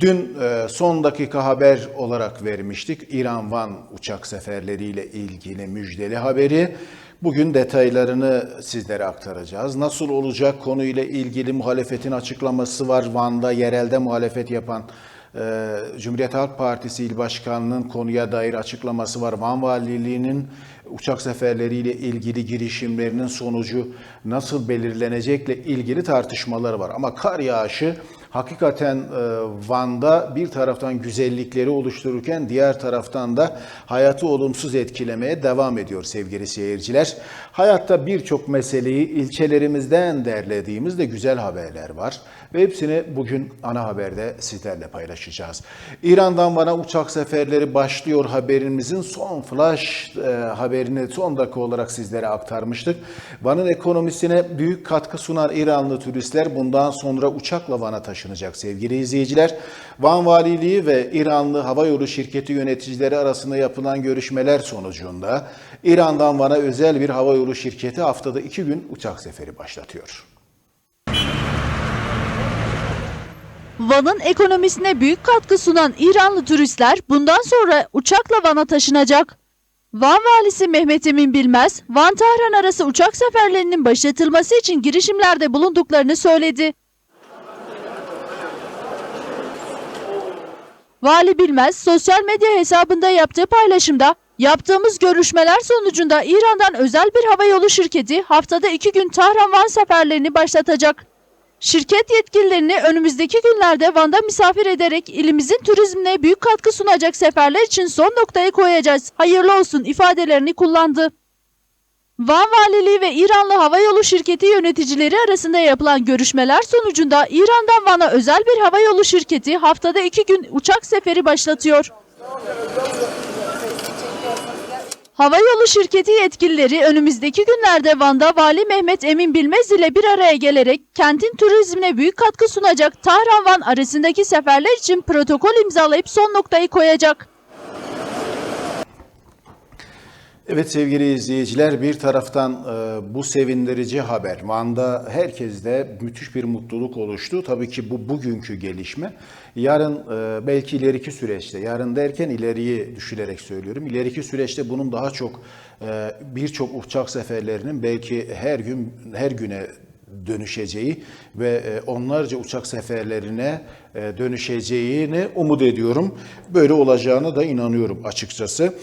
Dün e, son dakika haber olarak vermiştik. İran-Van uçak seferleriyle ilgili müjdeli haberi. Bugün detaylarını sizlere aktaracağız. Nasıl olacak konuyla ilgili muhalefetin açıklaması var. Van'da yerelde muhalefet yapan e, Cumhuriyet Halk Partisi İl Başkanı'nın konuya dair açıklaması var. Van Valiliği'nin uçak seferleriyle ilgili girişimlerinin sonucu nasıl belirlenecekle ilgili tartışmaları var. Ama kar yağışı hakikaten e, Van'da bir taraftan güzellikleri oluştururken diğer taraftan da hayatı olumsuz etkilemeye devam ediyor sevgili seyirciler. Hayatta birçok meseleyi ilçelerimizden derlediğimiz de güzel haberler var ve hepsini bugün ana haberde sizlerle paylaşacağız. İran'dan Van'a uçak seferleri başlıyor haberimizin son flash e, haberini son dakika olarak sizlere aktarmıştık. Van'ın ekonomisine büyük katkı sunan İranlı turistler bundan sonra uçakla Van'a taşınacak sevgili izleyiciler. Van Valiliği ve İranlı Havayolu Şirketi yöneticileri arasında yapılan görüşmeler sonucunda İran'dan Van'a özel bir havayolu şirketi haftada iki gün uçak seferi başlatıyor. Van'ın ekonomisine büyük katkı sunan İranlı turistler bundan sonra uçakla Van'a taşınacak. Van valisi Mehmet Emin Bilmez, Van-Tahran arası uçak seferlerinin başlatılması için girişimlerde bulunduklarını söyledi. Vali Bilmez, sosyal medya hesabında yaptığı paylaşımda, yaptığımız görüşmeler sonucunda İran'dan özel bir havayolu şirketi haftada iki gün Tahran-Van seferlerini başlatacak. Şirket yetkililerini önümüzdeki günlerde Van'da misafir ederek ilimizin turizmine büyük katkı sunacak seferler için son noktayı koyacağız. Hayırlı olsun ifadelerini kullandı. Van Valiliği ve İranlı Havayolu Şirketi yöneticileri arasında yapılan görüşmeler sonucunda İran'dan Van'a özel bir havayolu şirketi haftada iki gün uçak seferi başlatıyor. Havayolu şirketi yetkilileri önümüzdeki günlerde Van'da Vali Mehmet Emin Bilmez ile bir araya gelerek kentin turizmine büyük katkı sunacak Tahran-Van arasındaki seferler için protokol imzalayıp son noktayı koyacak. Evet sevgili izleyiciler bir taraftan e, bu sevindirici haber. Van'da herkeste müthiş bir mutluluk oluştu. Tabii ki bu bugünkü gelişme. Yarın e, belki ileriki süreçte, yarın derken ileriyi düşünerek söylüyorum. İleriki süreçte bunun daha çok e, birçok uçak seferlerinin belki her gün her güne dönüşeceği ve e, onlarca uçak seferlerine e, dönüşeceğini umut ediyorum. Böyle olacağına da inanıyorum açıkçası.